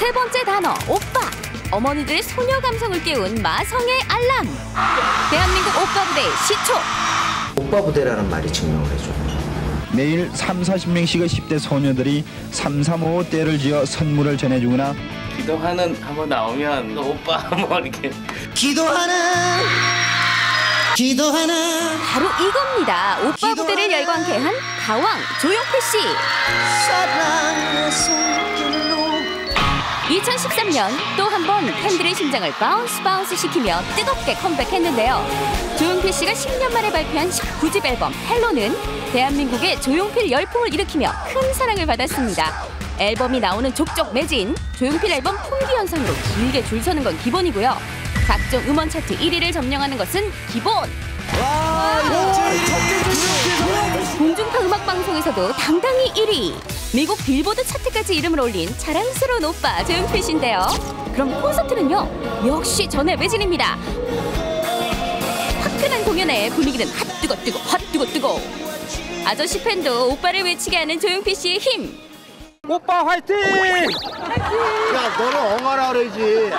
세 번째 단어 오빠. 어머니들의 소녀 감성을 깨운 마성의 알람. 대한민국 오빠 부대의 시초. 오빠 부대라는 말이 증명을 해줘. 매일 3, 40명씩의 10대 소녀들이 3, 3, 5 때를 지어 선물을 전해주거나 기도하는 한번 나오면 오빠 뭐 이렇게 기도하는 기도하는 바로 이겁니다. 오빠 부대를 열광케 한 가왕 조용필 씨. 사랑의 손길로 2013년 또 한 번 팬들의 심장을 바운스 바운스 시키며 뜨겁게 컴백했는데요. 조용필 씨가 10년 만에 발표한 19집 앨범 헬로는 대한민국의 조용필 열풍을 일으키며 큰 사랑을 받았습니다. 앨범이 나오는 족족 매진, 조용필 앨범 품귀 현상으로 길게 줄 서는 건 기본이고요. 각종 음원 차트 1위를 점령하는 것은 기본. 공중파 음악 방송에서도 당당히 1위. 미국 빌보드 차트까지 이름을 올린 자랑스러운 오빠 조용필 씨인데요. 그럼 콘서트는요? 역시 전에 매진입니다. 화끈한 공연에 분위기는 핫 뜨거 뜨거 핫 뜨거 뜨거. 아저씨 팬도 오빠를 외치게 하는 조용필 씨의 힘. 오빠 화이팅! 야 너는 엉아라 그러지.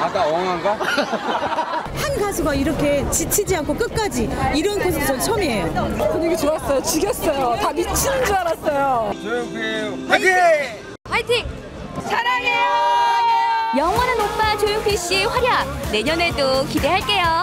아까 엉한가? 한 가수가 이렇게 지치지 않고 끝까지 이런 콘서트 전 처음이에요. 분위기 좋았어요. 죽였어요. 다 미치는 줄 알았어요. 조용필 화이팅! 화이팅! 사랑해요. 영원한 오빠 조용필 씨의 활약 내년에도 기대할게요.